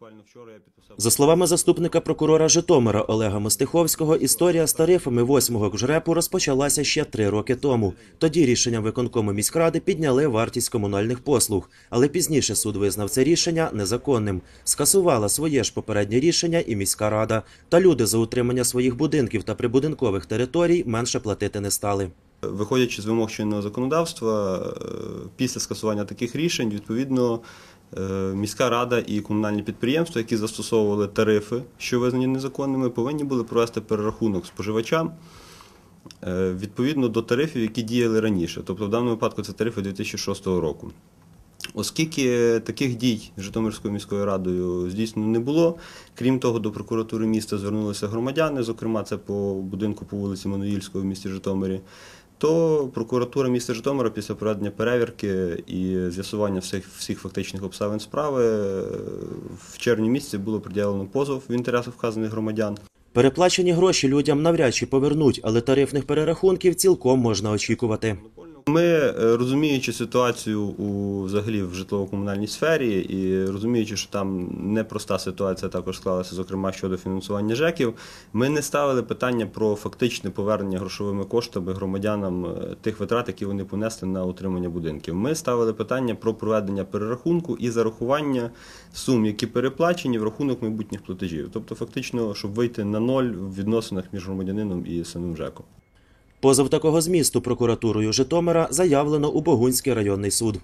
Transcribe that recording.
буквально вчора я підписав. За словами заступника прокурора Житомира Олега Мостиховського, історія з тарифами восьмого КЖРЕПу розпочалася ще три роки тому. Тоді рішенням виконкому міськради підняли вартість комунальних послуг, але пізніше суд визнав це рішення незаконним. Скасувала своє ж попереднє рішення і міська рада. Та люди за утримання своїх будинків та прибудинкових територій менше платити не стали. Виходячи з вимог чинного законодавства, е, після скасування таких рішень, відповідно, міська рада і комунальні підприємства, які застосовували тарифи, що визнані незаконними, повинні були провести перерахунок споживачам е, відповідно до тарифів, які діяли раніше. Тобто, в даному випадку це тарифи 2006 року. Оскільки таких дій Житомирською міською радою здійснено не було, крім того, до прокуратури міста звернулися громадяни, зокрема, це по будинку по вулиці Мануїльського в місті Житомирі. То прокуратура міста Житомира після проведення перевірки і з'ясування всіх, всіх фактичних обставин справи в червні місяці було пред'явлено позов в інтересах вказаних громадян. Переплачені гроші людям навряд чи повернуть, але тарифних перерахунків цілком можна очікувати. Ми, е, розуміючи ситуацію у взагалі в житлово-комунальній сфері і розуміючи, що там непроста ситуація також склалася, зокрема щодо фінансування ЖЕКів, ми не ставили питання про фактичне повернення грошовими коштами громадянам е, тих витрат, які вони понесли на утримання будинків. Ми ставили питання про проведення перерахунку і зарахування сум, які переплачені в рахунок майбутніх платежів. Тобто, фактично, щоб вийти на ноль в відносинах між громадянином і самим ЖЕКом. Позов такого змісту прокуратурою Житомира заявлено у Богунський районний суд.